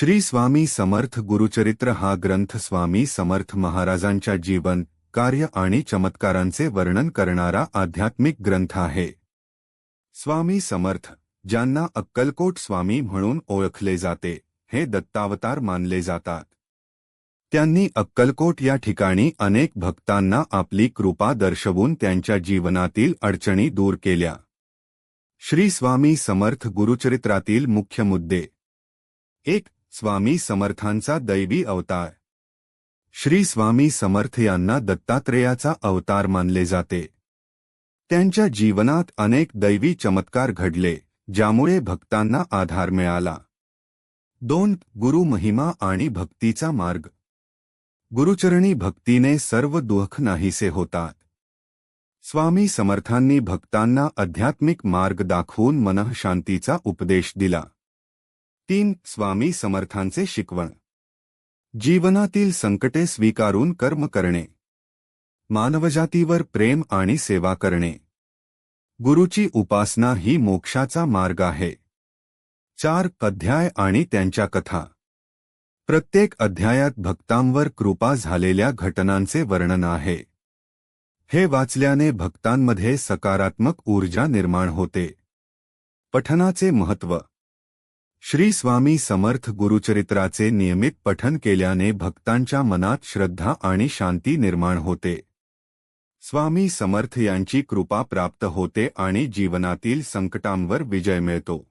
श्री स्वामी समर्थ गुरुचरित्र हा ग्रंथ स्वामी समर्थ महाराजांच्या जीवन, कार्य आणि चमत्कारांचे वर्णन करणारा आध्यात्मिक ग्रंथ आहे. स्वामी समर्थ, ज्यांना अक्कलकोट स्वामी म्हणून ओळखले जाते, हे दत्तावतार मानले जातात. त्यांनी अक्कलकोट या ठिकाणी अनेक भक्तांना आपली कृपा दर्शवून त्यांच्या जीवनातील अडचणी दूर केल्या. श्री स्वामी समर्थ गुरुचरित्रातील मुख्य मुद्दे. एक स्वामी समर्थांचा दैवी अवतार. श्री स्वामी समर्थ यांना दत्तात्रेयाचा अवतार मानले जाते. त्यांच्या जीवनात अनेक दैवी चमत्कार घडले ज्यामुळे भक्तांना आधार मिळाला. दोन गुरु महिमा आणि भक्तीचा मार्ग. गुरुचरणी भक्तीने सर्व दुःख नाहीसे होतात. स्वामी समर्थांनी भक्तांना आध्यात्मिक मार्ग दाखवून मनःशांतीचा उपदेश दिला. तीन स्वामी समर्थांचे शिकवण. जीवनातील संकटे स्वीकारून कर्म करणे. मानवजातीवर प्रेम आणि सेवा करणे. गुरुची उपासना ही मोक्षाचा मार्ग आहे. चार अध्याय आणि त्यांच्या कथा. प्रत्येक अध्यायात भक्तांवर कृपा झालेल्या घटनांचे वर्णन आहे. हे वाचल्याने भक्तांमध्ये सकारात्मक ऊर्जा निर्माण होते. पठनाचे महत्त्व. श्री स्वामी समर्थ गुरुचरित्राचे नियमित पठन केल्याने भक्तांच्या मनात श्रद्धा आणि शांती निर्माण होते. स्वामी समर्थ यांची कृपा प्राप्त होते आणि जीवनातील संकटांवर विजय मिळतो.